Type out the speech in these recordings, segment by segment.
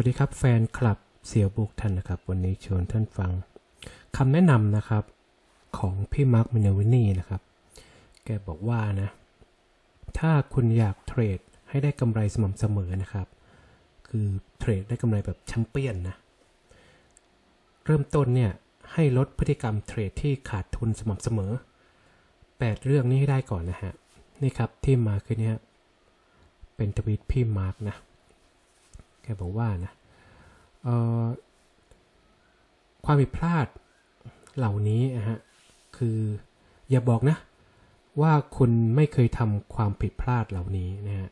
วัสดีครับแฟนคลับเสียวบุกท่านนะครับ วันนี้ชวนท่านฟังคำแนะนำนะครับของพี่มาร์คมินวินี่นะครับ แกบอกว่านะ ถ้าคุณอยากเทรดให้ได้กำไรสม่ำเสมอนะครับ คือเทรดได้กำไรแบบแชมเปี้ยนนะ เริ่มต้นเนี่ยให้ลดพฤติกรรมเทรดที่ขาดทุนสม่ำเสมอ 8 เรื่องนี้ให้ได้ก่อนนะฮะ นี่ครับที่มาคือเนี่ยเป็นทวีตพี่มาร์คนะ แกบอกว่านะความผิดพลาดเหล่านี้นะฮะคืออย่าบอกนะ ว่าคุณไม่เคยทำความผิดพลาดเหล่านี้นะฮะ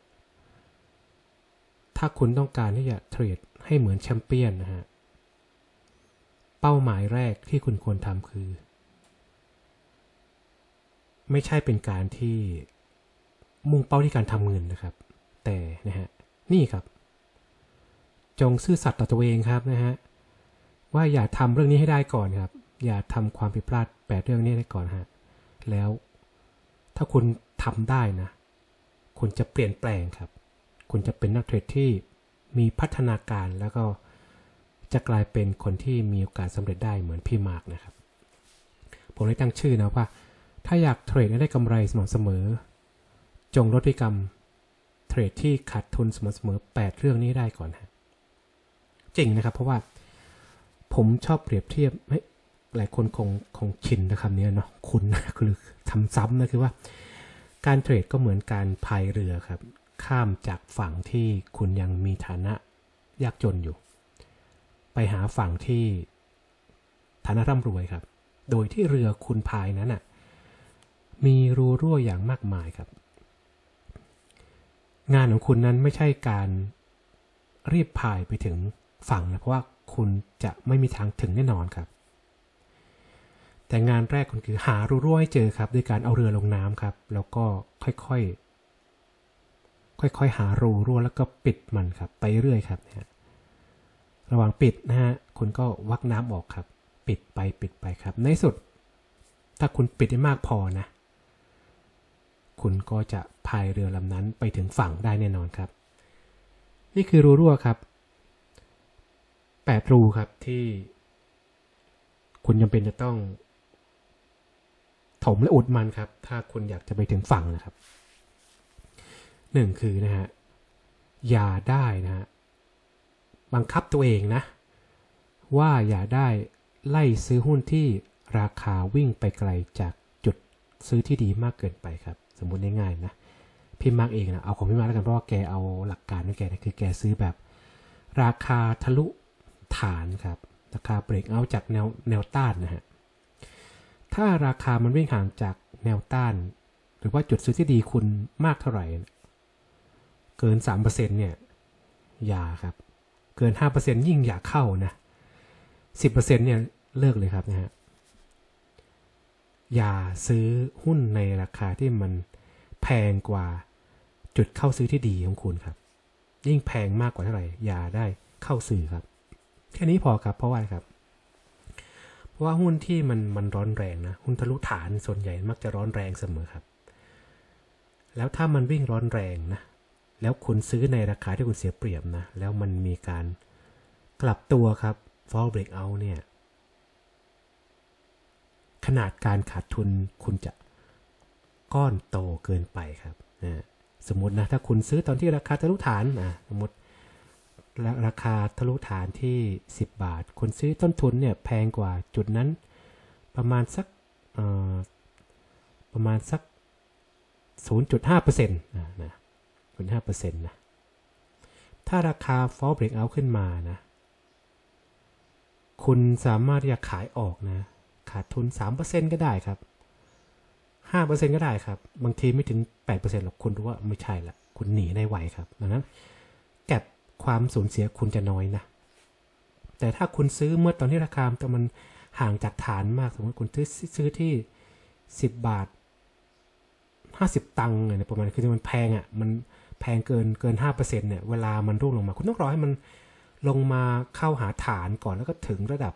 ถ้าคุณต้องการที่จะเทรดให้เหมือนแชมเปี้ยนนะฮะเป้าหมายแรกที่คุณควรทำคือ ไม่ใช่เป็นการที่มุ่งเป้าที่การทำเงินนะครับ แต่นะฮะนี่ครับ จงซื่อสัตย์ต่อตัวเองครับนะฮะว่าอย่าทำเรื่องนี้ให้ได้ก่อนครับ อย่าทำความผิดพลาดแปดเรื่องนี้ได้ก่อนฮะแล้วถ้าคุณทำได้นะ คุณจะเปลี่ยนแปลงครับ คุณจะเป็นนักเทรดที่มีพัฒนาการแล้วก็จะกลายเป็นคนที่มีโอกาสสำเร็จได้เหมือนพี่มาร์กนะครับ ผมเลยตั้งชื่อนะว่า ถ้าอยากเทรดให้ได้กำไรสม่ำเสมอ จงลดพฤติกรรมเทรดที่ขาดทุนสม่ำเสมอ 8 เรื่องนี้ได้ก่อนฮะ จริงนะครับ เพราะว่าผมชอบเปรียบเทียบให้หลายคนคงคงชินนะคำนี้เนาะคุณคือทำซ้ำนะคือว่า การเทรดก็เหมือนการพายเรือครับ ข้ามจากฝั่งที่คุณยังมีฐานะยากจนอยู่ ไปหาฝั่งที่ฐานะร่ำรวยครับ โดยที่เรือคุณพายนั้นน่ะมีรูรั่วอย่างมากมายครับ งานของคุณนั้นไม่ใช่การรีบพายไปถึง ฝั่งนะเพราะว่าคุณจะไม่มีทางถึงแน่นอนครับ แต่งานแรกคุณคือหารูรั่วให้เจอครับด้วยการเอาเรือลงน้ำครับ แล้วก็ค่อยๆ ค่อยๆ หารูรั่วแล้วก็ปิดมันครับ ไปเรื่อยครับนะระหว่างปิดนะฮะคุณก็วักน้ำออกครับ ปิดไปปิดไปครับ ในสุด ถ้าคุณปิดได้มากพอนะ คุณก็จะพายเรือลำนั้นไปถึงฝั่งได้แน่นอนครับ นี่คือรูรั่วครับ 8 รูครับที่ คุณจำเป็นจะต้อง ถมและอุดมันครับ ถ้าคุณอยากจะไปถึงฝั่งนะครับหนึ่งคือนะฮะอย่าได้นะฮะบังคับตัวเองนะ ว่าอย่าได้ไล่ซื้อหุ้นที่ราคาวิ่งไปไกลจากจุดซื้อที่ดีมากเกินไปครับ สมมุติง่ายๆนะพี่มาร์กเองนะเอาของพี่มาร์กแล้วกันเพราะว่าแกเอาหลักการของแกนะคือแกซื้อแบบ ราคาทะลุ ฐานครับราคาเบรกเอาจากแนวแนวต้านนะฮะถ้าราคามันวิ่งห่างจากแนวต้าน หรือว่าจุดซื้อที่ดีคุณมากเท่าไหร่ เกิน 3%เนี่ยอย่าครับ เกิน 5%ยิ่งอย่าเข้านะ 10%เนี่ยเลิกเลยครับนะฮะอย่าซื้อหุ้นในราคาที่มันแพงกว่าจุดเข้าซื้อที่ดีของคุณครับ ยิ่งแพงมากกว่าเท่าไหร่ อย่าได้เข้าซื้อครับ แค่นี้พอครับเพราะว่าครับ เพราะว่าหุ้นที่มันมันร้อนแรงนะหุ้นทะลุฐานส่วนใหญ่มักจะร้อนแรงเสมอครับ แล้วถ้ามันวิ่งร้อนแรงนะแล้วคุณซื้อในราคาที่คุณเสียเปรียบนะ แล้วมันมีการกลับตัวครับ fall breakout เนี่ย ขนาดการขาดทุนคุณจะก้อนโตเกินไปครับนะสมมตินะ ถ้าคุณซื้อตอนที่ราคาทะลุฐานนะสมมติ ราราคาทะลุฐานที่ 10 บาทคุณซื้อต้นทุนเนี่ยแพงกว่าจุดนั้นประมาณสักประมาณสัก 0.5%นะนะ0.5%นะ ถ้าราคา fall breakout ขึ้นมานะ คุณสามารถที่จะขายออกนะ ขาดทุน 3%ก็ได้ครับ 5%ก็ได้ครับ บางทีไม่ถึง 8%หรอก คุณรู้ว่าไม่ใช่ละ คุณหนีได้ไวครับดังนั้น ความสูญเสียคุณจะน้อยนะ แต่ถ้าคุณซื้อเมื่อตอนที่ราคาแต่มันห่างจากฐานมากสมมติคุณซื้อซื้อที่ 10 บาท 50 ตังค์เนี่ยประมาณคือมันแพงอะ่ะมันแพงเกินเกิน5%เนี่ยเวลามันร่วงลงมา คุณต้องรอให้มันลงมาเข้าหาฐานก่อนแล้วก็ถึงระดับ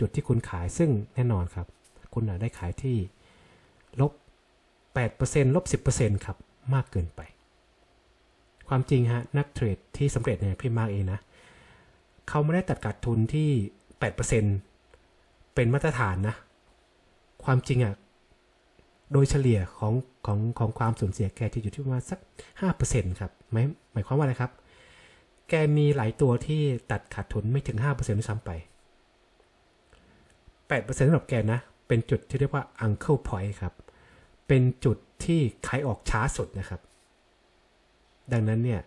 จุดที่คุณขายซึ่งแน่นอนครับ คุณอาจได้ขายที่ลบ8%ลบ 10%ครับ มากเกินไป ความจริงฮะนักเทรดที่สำเร็จเนี่ยพี่มาร์กเองนะเขาไม่ได้ตัดขาดทุนที่ 8%เป็นมาตรฐานนะ ความจริงอะ่ะโดยเฉลี่ยของของของความสูญเสียแกจะอยู่ที่ประมาณสัก 5%ครับหมายหมายความว่าอะไรครับ แกมีหลายตัวที่ตัดขาดทุนไม่ถึง 5%ด้วยซ้ำไป 8%สำหรับแกนะ เป็นจุดที่เรียกว่า uncle point ครับ เป็นจุดที่ขายออกช้าสุดนะครับ ดังนั้นเนี่ย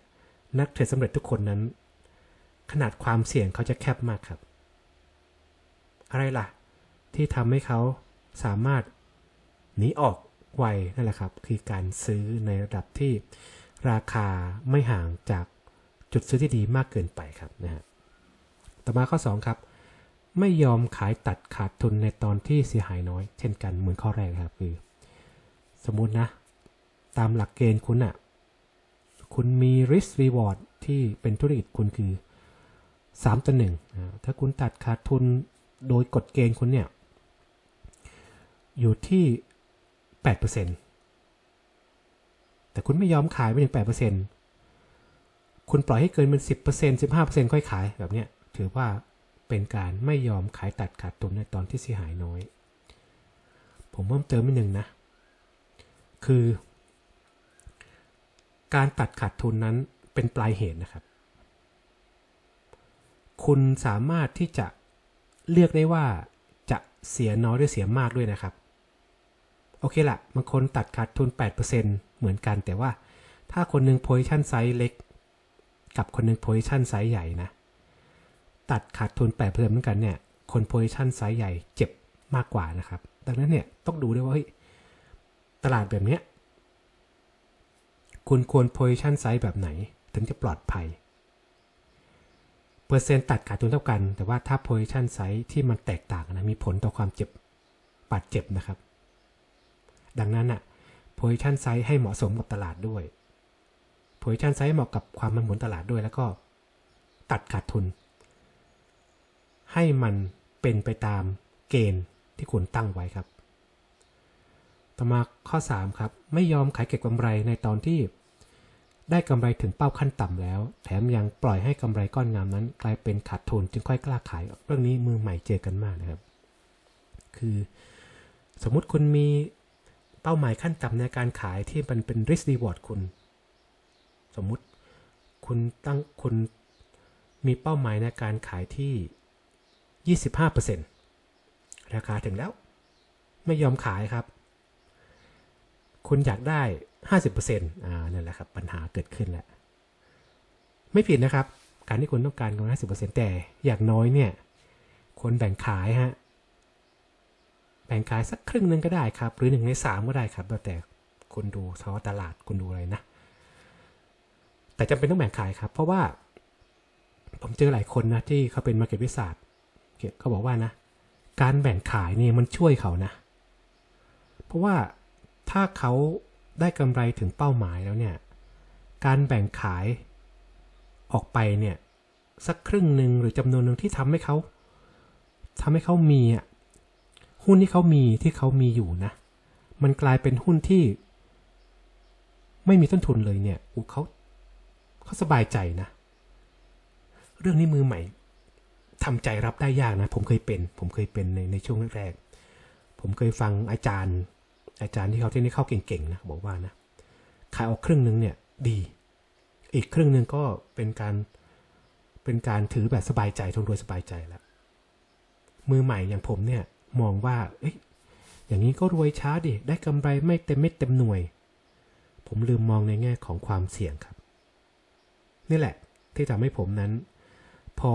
นักเทรดสำเร็จทุกคนนั้น ขนาดความเสี่ยงเขาจะแคบมากครับ อะไรล่ะ ที่ทำให้เขาสามารถหนีออกไวนั่นแหละครับ คือการซื้อในระดับที่ราคาไม่ห่างจากจุดซื้อที่ดีมากเกินไปครับนะฮะต่อมาข้อ 2 ครับ ไม่ยอมขายตัดขาดทุนในตอนที่เสียหายน้อย เช่นกันเหมือนข้อแรกครับคือ สมมุตินะ ตามหลักเกณฑ์คุณอะ คุณมี risk reward ที่เป็นธุรกิจคุณคือ 3ต่อหนึ่งถ้าคุณตัดขาดทุนโดยกฎเกณฑ์คุณเนี่ย อยู่ที่ 8%แต่คุณไม่ยอมขายไปถึง8%คุณปล่อยให้เกินเป็น 10% 15%ค่อยขายแบบเนี้ยถือว่าเป็นการไม่ยอมขายตัดขาดทุนในตอนที่เสียหายน้อย ผมเพิ่มเติมนิดนึงนะ คือ การตัดขาดทุนนั้นเป็นปลายเหตุนะครับ คุณสามารถที่จะเลือกได้ว่าจะเสียน้อยหรือเสียมากด้วยนะครับ โอเคละบางคนตัดขาดทุน 8%เหมือนกันแต่ว่าถ้าคนหนึ่ง position size เล็ก กับคนหนึ่ง position size ใหญ่นะ ตัดขาดทุน 8%เหมือนกันเนี่ย คน position size ใหญ่เจ็บมากกว่านะครับ ดังนั้นเนี่ยต้องดูด้วยว่าเฮ้ยตลาดแบบเนี้ย คุณควร position size แบบไหน ถึงจะปลอดภัย เปอร์เซ็นต์ตัดขาดทุนเท่ากัน แต่ว่าถ้า position size ที่มันแตกต่างนะมีผลต่อความเจ็บบาดเจ็บนะครับ ดังนั้นอะ position size ให้เหมาะสมกับตลาดด้วย position size เหมาะกับความมันหมุนตลาดด้วยแล้วก็ตัดขาดทุน ให้มันเป็นไปตามเกณฑ์ที่คุณตั้งไว้ครับ ต่อมาข้อ 3 ครับ ไม่ยอมขายเก็บกำไรในตอนที่ ได้กำไรถึงเป้าขั้นต่ำแล้ว แถมยังปล่อยให้กำไรก้อนงามนั้น กลายเป็นขาดทุนจึงค่อยกล้าขาย เรื่องนี้มือใหม่เจอกันมากนะครับ คือสมมุติคุณมีเป้าหมายขั้นต่ำในการขายที่มันเป็น risk reward คุณ สมมุติคุณตั้งคุณมีเป้าหมายในการขายที่ 25%ราคาถึงแล้ว ไม่ยอมขายครับ คุณอยากได้50%อ่านั่นแหละครับ ปัญหาเกิดขึ้นแล้ว ไม่ผิดนะครับ การที่คุณต้องการกำไร50%แต่อย่างน้อยเนี่ยควรแบ่งขายฮะแบ่งขายสักครึ่งหนึ่งก็ได้ครับ หรือหนึ่งในสามก็ได้ครับแล้วแต่คุณดูเฉพาะตลาดคุณดูอะไรนะ แต่จำเป็นต้องแบ่งขายครับ เพราะว่า ผมเจอหลายคนนะที่เขาเป็นมาเก็ตวิสัทเขาบอกว่านะ การแบ่งขายเนี่ยมันช่วยเขานะ เพราะว่า ถ้าเขาได้กำไรถึงเป้าหมายแล้วเนี่ย การแบ่งขายออกไปเนี่ย สักครึ่งหนึ่งหรือจำนวนหนึ่งที่ทำให้เขาทำให้เขามีอะหุ้นที่เขามีที่เขามีอยู่นะ มันกลายเป็นหุ้นที่ ไม่มีต้นทุนเลยเนี่ยอุ๊ยเขาเขาสบายใจนะ เรื่องนี้มือใหม่ทำใจรับได้ยากนะ ผมเคยเป็น ผมเคยเป็นในในช่วงแรกๆผมเคยฟังอาจารย์ อาจารย์ที่เขาที่นี่เข้าเก่งๆนะบอกว่านะขายออกครึ่งหนึ่งเนี่ยดี อีกครึ่งหนึ่งก็เป็นการเป็นการถือแบบสบายใจทนรวยสบายใจแล้วมือใหม่อย่างผมเนี่ยมองว่าเอ้ยอย่างนี้ก็รวยช้าดิได้กำไรไม่เต็มเม็ดเต็มหน่วย ผมลืมมองในแง่ของความเสี่ยงครับ นี่แหละที่ทำให้ผมนั้น พอ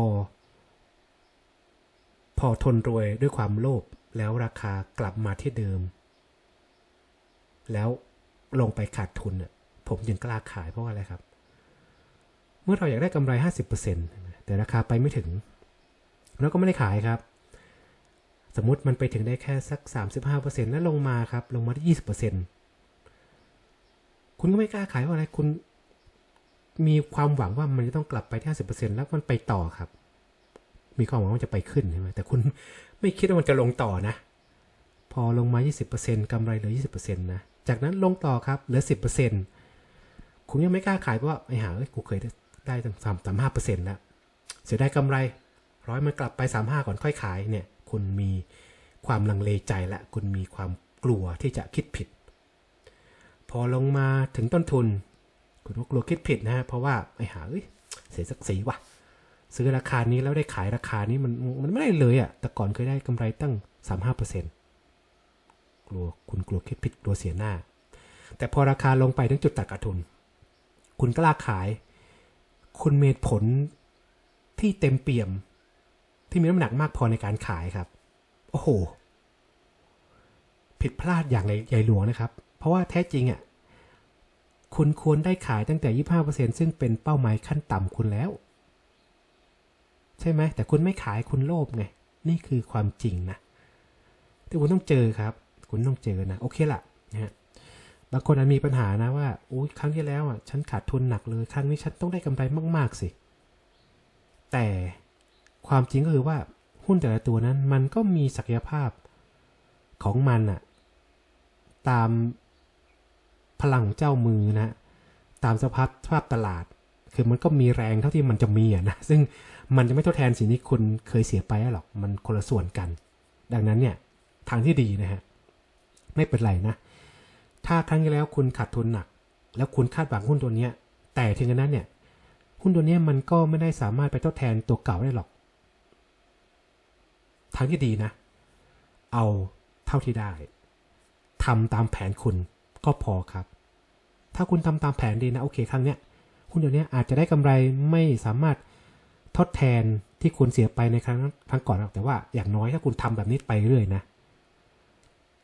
พอทนรวยด้วยความโลภแล้วราคากลับมาที่เดิม แล้วลงไปขาดทุนน่ะผมยังกล้าขายเพราะอะไรครับ เมื่อเราอยากได้กำไร 50%แต่ราคาไปไม่ถึง เราก็ไม่ได้ขายครับ สมมติมันไปถึงได้แค่สัก 35%แล้วลงมาครับ ลงมาที่20%คุณก็ไม่กล้าขายเพราะอะไรคุณมีความหวังว่ามันจะต้องกลับไปที่50%แล้วมันไปต่อครับ มีความหวังว่าจะไปขึ้นใช่ไหมแต่คุณไม่คิดว่ามันจะลงต่อนะ พอลงมา20%กำไรเหลือ20%นะ จากนั้นลงต่อครับเหลือ10%คุณยังไม่กล้าขายเพราะว่าไอ้หาเอ้ยกูเคยได้ตั้งสามสามห้าเปอร์เซ็นต์แล้วเสียได้กำไรร้อยมันกลับไปสามห้าก่อนค่อยขายเนี่ยคุณมีความลังเลใจและคุณมีความกลัวที่จะคิดผิด พอลงมาถึงต้นทุน คุณก็กลัวคิดผิดนะฮะเพราะว่าไอ้หาเอ้ยเสียศักดิ์ศรีว่ะซื้อราคานี้แล้วได้ขายราคานี้มันมันไม่ได้เลยอะ่ะแต่ก่อนเคยได้กำไรตั้งสามห้าเปอร์เซ็นต์ กลัวคุณกลัวคิดผิดกลัวเสียหน้า แต่พอราคาลงไปถึงจุดตัดขาดทุน คุณกล้าขาย คุณมีผลที่เต็มเปี่ยม ที่มีน้ำหนักมากพอในการขายครับ โอ้โห ผิดพลาดอย่างใหญ่หลวงนะครับ เพราะว่าแท้จริงอะ่ะคุณควรได้ขายตั้งแต่ 25%ซึ่งเป็นเป้าหมายขั้นต่ำคุณแล้ว ใช่ไหม แต่คุณไม่ขายคุณโลภไง นี่คือความจริงนะ ที่คุณต้องเจอครับ คุณต้องเจอนะโอเคละนะฮะบางคนอาจมีปัญหานะว่าอุ้ยครั้งที่แล้วอะฉันขาดทุนหนักเลย ครั้งนี้ฉันต้องได้กำไรมาก ๆ สิ แต่ความจริงก็คือว่าหุ้นแต่ละตัวนั้นมันก็มีศักยภาพของมันอะตามพลังเจ้ามือนะตามสภาพสภาพตลาด คือมันก็มีแรงเท่าที่มันจะมีอะนะซึ่งมันจะไม่ทดแทนสิ่งที่คุณเคยเสียไปหรอกมันคนละส่วนกัน ดังนั้นเนี่ยทางที่ดีนะฮะ ไม่เป็นไรนะ ถ้าครั้งที่แล้วคุณขาดทุนหนัก แล้วคุณคาดหวังหุ้นตัวเนี้ยแต่ถึงกระนั้นเนี่ย หุ้นตัวเนี้ยมันก็ไม่ได้สามารถไปทดแทนตัวเก่าได้หรอก ทางที่ดีนะ เอาเท่าที่ได้ทำตามแผนคุณก็พอครับ ถ้าคุณทำตามแผนดีนะโอเคครั้งเนี้ยหุ้นตัวเนี้ยอาจจะได้กำไรไม่สามารถทดแทนที่คุณเสียไปในครั้งครั้งก่อนหรอกแต่ว่าอย่างน้อยถ้าคุณทำแบบนี้ไปเรื่อยนะ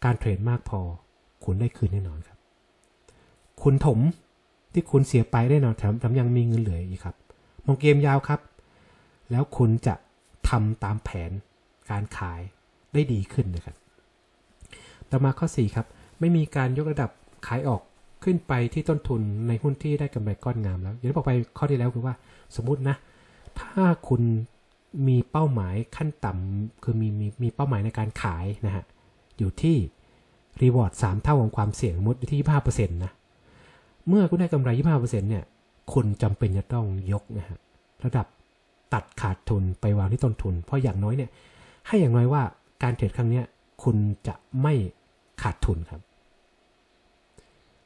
การเทรดมากพอ คุณได้คืนแน่นอนครับ คุณถมที่คุณเสียไปแน่นอนแถมแถมยังมีเงินเหลืออีกครับ มองเกมยาวครับ แล้วคุณจะทำตามแผนการขายได้ดีขึ้นนะครับ ต่อมาข้อ 4 ครับ ไม่มีการยกระดับขายออกขึ้นไปที่ต้นทุนในหุ้นที่ได้กำไรก้อนงามแล้ว อย่างที่บอกไปข้อที่แล้วคือว่าสมมุตินะ ถ้าคุณมีเป้าหมายขั้นต่ำคือมีมีมีเป้าหมายในการขายนะฮะ อยู่ที่รีวอร์ด3เท่าของความเสี่ยงสมมติอยู่ที่25%นะเมื่อคุณได้กำไร25%เนี่ยคุณจำเป็นจะต้องยกนะฮะระดับตัดขาดทุนไปวางที่ต้นทุน เพราะอย่างน้อยเนี่ยให้อย่างน้อยว่าการเทรดครั้งนี้คุณจะไม่ขาดทุนครับ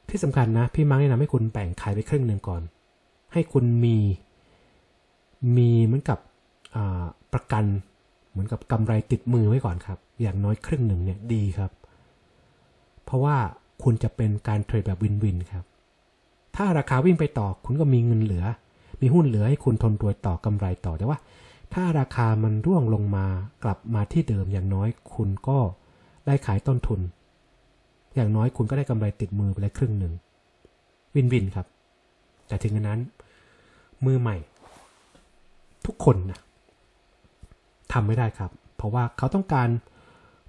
ที่สำคัญนะ พี่มังแนะนำให้คุณแบ่งขายไปครึ่งหนึ่งก่อน ให้คุณมีมีเหมือนกับประกัน เหมือนกับกำไรติดมือไว้ก่อนครับ อย่างน้อยครึ่งหนึ่งเนี่ยดีครับ เพราะว่าคุณจะเป็นการเทรดแบบวินวินครับ ถ้าราคาวิ่งไปต่อคุณก็มีเงินเหลือ มีหุ้นเหลือให้คุณทนรวยต่อกำไรต่อแต่ว่า ถ้าราคามันร่วงลงมากลับมาที่เดิมอย่างน้อยคุณก็ได้ขายต้นทุน อย่างน้อยคุณก็ได้กำไรติดมือไปเลยครึ่งหนึ่งวินวินครับ แต่ถึงนั้นมือใหม่ ทุกคนนะ ทำไม่ได้ครับ เพราะว่าเขาต้องการ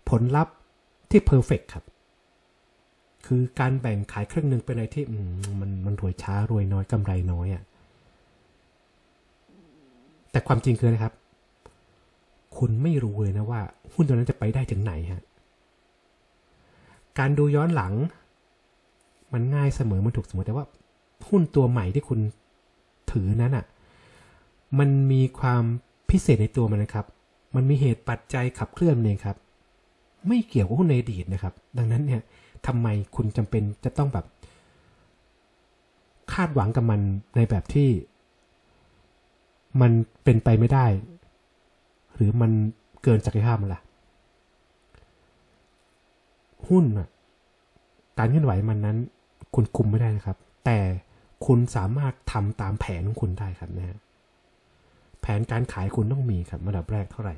ผลลัพธ์ที่เพอร์เฟกครับ คือการแบ่งขายครึ่งหนึ่งเป็นอะไรที่มันมันรวยช้ารวยน้อยกำไรน้อยอะ่ะแต่ความจริงคือนะครับ คุณไม่รู้เลยนะว่า หุ้นตัวนั้นจะไปได้ถึงไหนฮะการดูย้อนหลัง มันง่ายเสมอมันถูกเสมอแต่ว่า หุ้นตัวใหม่ที่คุณถือนั้นอะ่ะมันมีความพิเศษในตัวมันนะครับ มันมีเหตุปัจจัยขับเคลื่อนเองครับ ไม่เกี่ยวกับหุ้นในอดีตนะครับ ดังนั้นเนี่ยทำไมคุณจำเป็นจะต้องแบบ คาดหวังกับมันในแบบที่ มันเป็นไปไม่ได้ หรือมันเกินศักยภาพมันล่ะ หุ้นการเคลื่อนไหวมันนั้น คุณคุมไม่ได้นะครับ แต่คุณสามารถทำตามแผนของคุณได้ครับนะฮะแผนการขายคุณต้องมีครับระดับแรกเท่าไหร่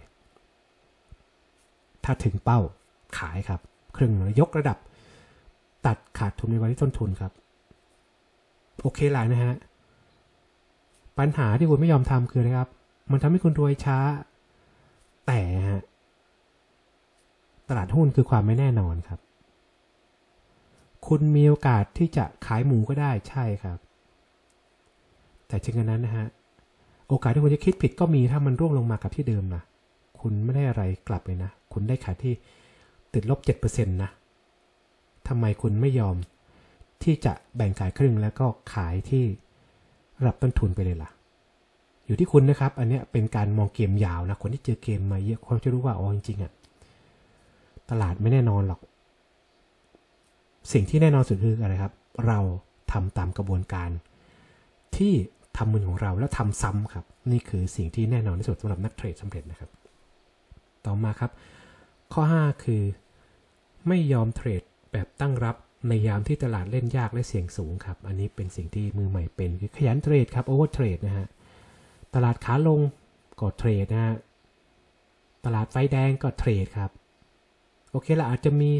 ถ้าถึงเป้าขายครับ ครึ่งยกระดับ ตัดขาดทุนในวันที่ต้นทุนครับ โอเคหลายนะฮะ ปัญหาที่คุณไม่ยอมทำคือนะครับ มันทำให้คุณรวยช้า แต่ฮะตลาดหุ้นคือความไม่แน่นอนครับ คุณมีโอกาสที่จะขายหมูก็ได้ใช่ครับ แต่จริงๆนั้นนะฮะ โอกาสที่คุณจะคิดผิดก็มีถ้ามันร่วงลงมากับที่เดิมนะ คุณไม่ได้อะไรกลับเลยนะ คุณได้ขายที่ติดลบ7%นะทำไมคุณไม่ยอมที่จะแบ่งขายครึ่งแล้วก็ขายที่รับต้นทุนไปเลยล่ะ อยู่ที่คุณนะครับ อันเนี้ยเป็นการมองเกมยาวนะ คนที่เจอเกมมาเยอะเขาจะรู้ว่าอ๋อจริงๆอะตลาดไม่แน่นอนหรอก สิ่งที่แน่นอนสุดคืออะไรครับ เราทำตามกระบวนการที่ทำมือของเราแล้วทำซ้ำครับ นี่คือสิ่งที่แน่นอนที่สุดสำหรับนักเทรดสำเร็จนะครับ ต่อมาครับ ข้อ 5 คือ ไม่ยอมเทรดแบบตั้งรับในยามที่ตลาดเล่นยากและเสี่ยงสูงครับ อันนี้เป็นสิ่งที่มือใหม่เป็นคือขยันเทรดครับโอเวอร์เทรดนะฮะ ตลาดขาลงก็เทรดนะฮะ ตลาดไฟแดงก็เทรดครับ โอเคละอาจจะมี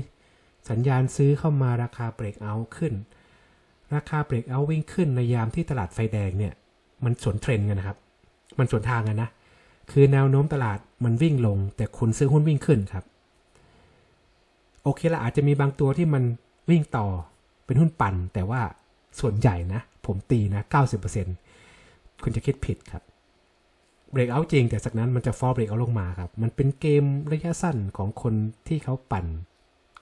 สัญญาณซื้อเข้ามาราคาเบรกเอาท์ขึ้น ราคาเบรกเอาท์วิ่งขึ้นในยามที่ตลาดไฟแดงเนี่ย มันสวนเทรนกันนะครับ มันสวนทางกันนะ คือแนวโน้มตลาดมันวิ่งลง แต่คุณซื้อหุ้นวิ่งขึ้นครับ โอเคละอาจจะมีบางตัวที่มันวิ่งต่อเป็นหุ้นปั่น แต่ว่าส่วนใหญ่นะ ผมตีนะ 90%คุณจะคิดผิดครับเบรกเอาจริง แต่จากนั้นมันจะฟอลเบรกเอาลงมาครับ มันเป็นเกมระยะสั้นของคนที่เขาปั่น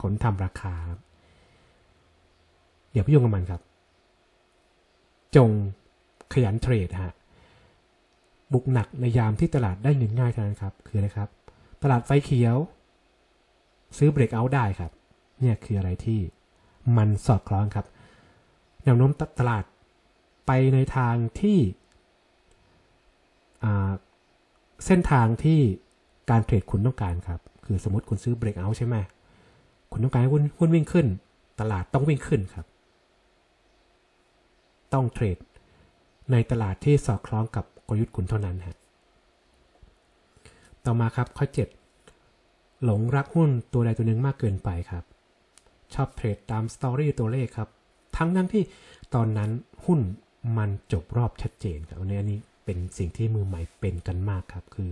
คนทำราคาครับอย่าไปยุ่งกับมันครับ จงขยันเทรดฮะ บุกหนักในยามที่ตลาดได้เงินง่ายเท่านั้นครับ คืออะไรครับ ตลาดไฟเขียว ซื้อเบรกเอาได้ครับ เนี่ยคืออะไรที่มันสอดคล้องครับ แนวโน้มตลาดไปในทางที่เส้นทางที่การเทรดคุณต้องการครับ คือสมมติคุณซื้อเบรกเอาใช่ไหมคุณต้องการให้หุ้นหุ้นวิ่งขึ้น ตลาดต้องวิ่งขึ้นครับ ต้องเทรดในตลาดที่สอดคล้องกับ กลยุทธ์คุณเท่านั้นฮะต่อมาครับข้อ 7 หลงรักหุ้นตัวใดตัวหนึ่งมากเกินไปครับ ชอบเทรดตามสตอรี่ตัวเลขครับ ทั้งนั้นที่ตอนนั้นหุ้นมันจบรอบชัดเจนครับอันนี้อันนี้เป็นสิ่งที่มือใหม่เป็นกันมากครับคือ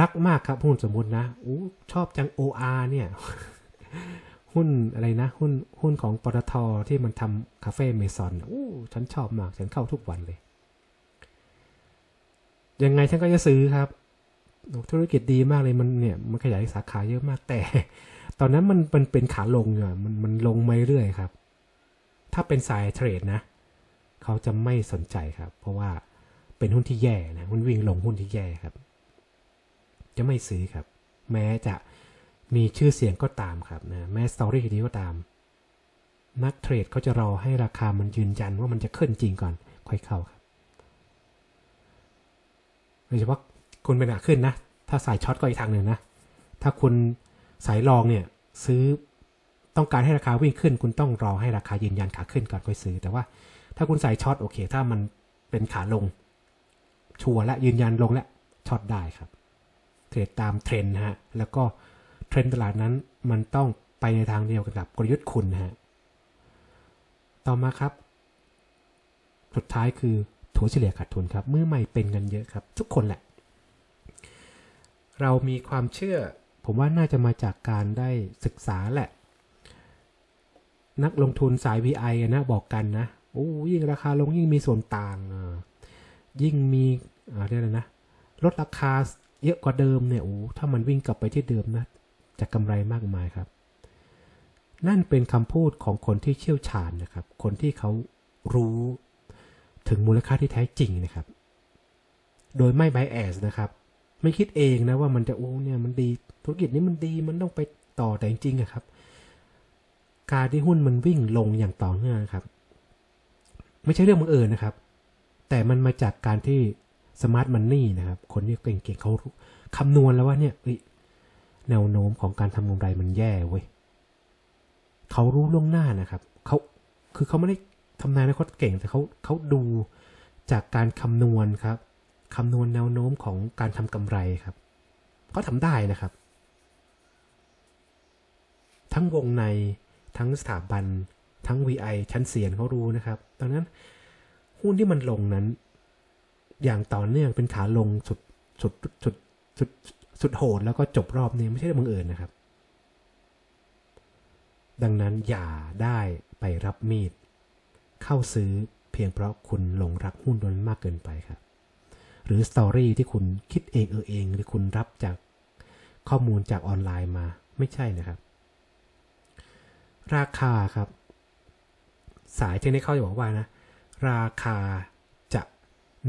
รักมากครับหุ้นสมมุตินะอู้ชอบจัง OR เนี่ย หุ้นอะไรนะ หุ้นหุ้นของปตทที่มันทำคาเฟ่เมซอนอู้ฉันชอบมาก ฉันเข้าทุกวันเลย ยังไงฉันก็จะซื้อครับธุรกิจดีมากเลยมันเนี่ยมันขยายสาขาเยอะมากแต่ ตอนนั้นมันมันเป็นขาลงอยู่มันมันลงไม่เรื่อยครับ ถ้าเป็นสายเทรดนะ เขาจะไม่สนใจครับ เพราะว่าเป็นหุ้นที่แย่นะหุ้นวิ่งลงหุ้นที่แย่ครับ จะไม่ซื้อครับ แม้จะมีชื่อเสียงก็ตามครับนะแม้สตอรี่ดีก็ตาม นักเทรดเขาจะรอให้ราคามันยืนยันว่ามันจะขึ้นจริงก่อน ค่อยเข้าครับ โดยเฉพาะคุณเป็นหนาขึ้นนะ ถ้าสายช็อตก็อีกทางหนึ่งนะ ถ้าคุณสายรองเนี่ยซื้อต้องการให้ราคาวิ่งขึ้น คุณต้องรอให้ราคายืนยันขาขึ้นก่อนค่อยซื้อ แต่ว่าถ้าคุณสายช็อตโอเค ถ้ามันเป็นขาลง ชัวร์และยืนยันลงและช็อตได้ครับ เทรดตามเทรนฮะแล้วก็เทรนตลาดนั้นมันต้องไปในทางเดียวกันกับกลยุทธ์คุณฮะต่อมาครับ สุดท้ายคือ ถัวเฉลี่ยขาดทุนครับมือใหม่เป็นกันเยอะครับ ทุกคนแหละ เรามีความเชื่อ ผมว่าน่าจะมาจากการได้ศึกษาแหละ นักลงทุนสาย VI นะบอกกันนะโอ้ยิ่งราคาลงยิ่งมีส่วนต่าง ยิ่งมีอะไรนะลดราคาเยอะกว่าเดิมเนี่ยโอ้ถ้ามันวิ่งกลับไปที่เดิมนะจะกำไรมากมายครับ นั่นเป็นคำพูดของคนที่เชี่ยวชาญนะครับ คนที่เขารู้ ถึงมูลค่าที่แท้จริงนะครับ โดยไม่ไบแอสนะครับ ไม่คิดเองนะว่ามันจะโอ้เนี่ยมันดีธุรกิจนี้มันดีมันต้องไปต่อแต่จริงๆครับ การที่หุ้นมันวิ่งลงอย่างต่อเนื่องครับ ไม่ใช่เรื่องบังเอิญนะครับ แต่มันมาจากการที่สมาร์ทมันนี่นะครับ คนที่เก่งๆเขาคำนวณแล้วว่าเนี่ยแนวโน้มของการทำกำไรมันแย่เว้ยเขารู้ล่วงหน้านะครับเขาคือเขาไม่ได้ ทำนายอนาคตเก่งแต่เขาเขาดูจากการคำนวณครับคำนวณแนวโน้มของการทำกำไรครับเขาทำได้นะครับ ทั้งวงในทั้งสถาบัน ทั้ง VI ชั้นเสียนเขารู้นะครับดังนั้นหุ้นที่มันลงนั้น อย่างต่อเนื่องเป็นขาลงสุดสุดสุดสุดสุดโหดแล้วก็จบรอบนี้ไม่ใช่เรื่องบังเอิญนะครับ ดังนั้นอย่าได้ไปรับมีด เข้าซื้อเพียงเพราะคุณหลงรักหุ้นนั้นมากเกินไปครับ หรือสตอรี่ที่คุณคิดเองเออเอง หรือคุณรับจากข้อมูลจากออนไลน์มาไม่ใช่นะครับ ราคาครับ สายเทคนิคเขาจะบอกว่านะ ราคาจะ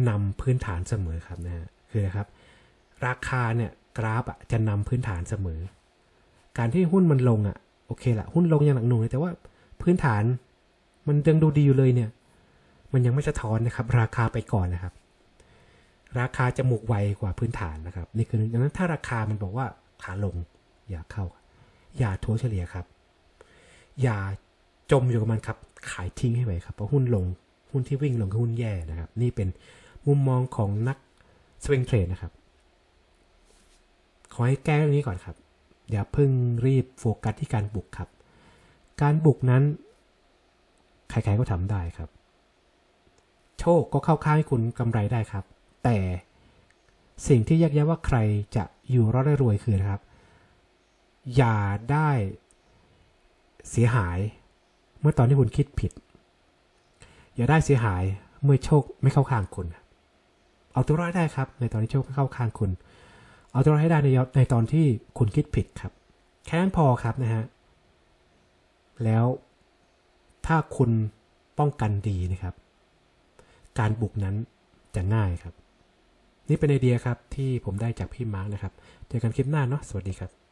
นำพื้นฐานเสมอครับนะฮะคือนะครับ ราคาเนี่ยกราฟอะจะนำพื้นฐานเสมอ การที่หุ้นมันลงอะโอเคละหุ้นลงอย่างหนักหน่วงเลยแต่ว่าพื้นฐาน มันยังดูดีอยู่เลยเนี่ย มันยังไม่สะท้อนนะครับ ราคาไปก่อนนะครับ ราคาจะหมกไวกว่าพื้นฐานนะครับ นี่คือดังนั้นถ้าราคามันบอกว่าขาลงอย่าเข้า อย่าทัวเฉลี่ยครับ อย่าจมอยู่กับมันครับ ขายทิ้งให้ไว้ครับเพราะหุ้นลงหุ้นที่วิ่งลงคือหุ้นแย่นะครับ นี่เป็นมุมมองของนักสวิงเทรดนะครับ ขอให้แก้เรื่องนี้ก่อนครับ อย่าเพิ่งรีบโฟกัสที่การบุกครับ การบุกนั้น ใครๆก็ทำได้ครับ โชคก็เข้าข้างให้คุณกำไรได้ครับ แต่สิ่งที่แยกแยะว่าใครจะอยู่รอดได้รวยคือนะครับ อย่าได้เสียหาย เมื่อตอนที่คุณคิดผิด อย่าได้เสียหายเมื่อโชคไม่เข้าข้างคุณ เอาตัวรอดได้ครับ ในตอนที่โชคไม่เข้าข้างคุณ เอาตัวรอดให้ได้ในในตอนที่คุณคิดผิดครับ แค่นั้นพอครับนะฮะแล้ว ถ้าคุณป้องกันดีนะครับ การบุกนั้นจะง่ายครับ นี่เป็นไอเดียครับที่ผมได้จากพี่มาร์กนะครับ เจอกันคลิปหน้าเนาะ สวัสดีครับ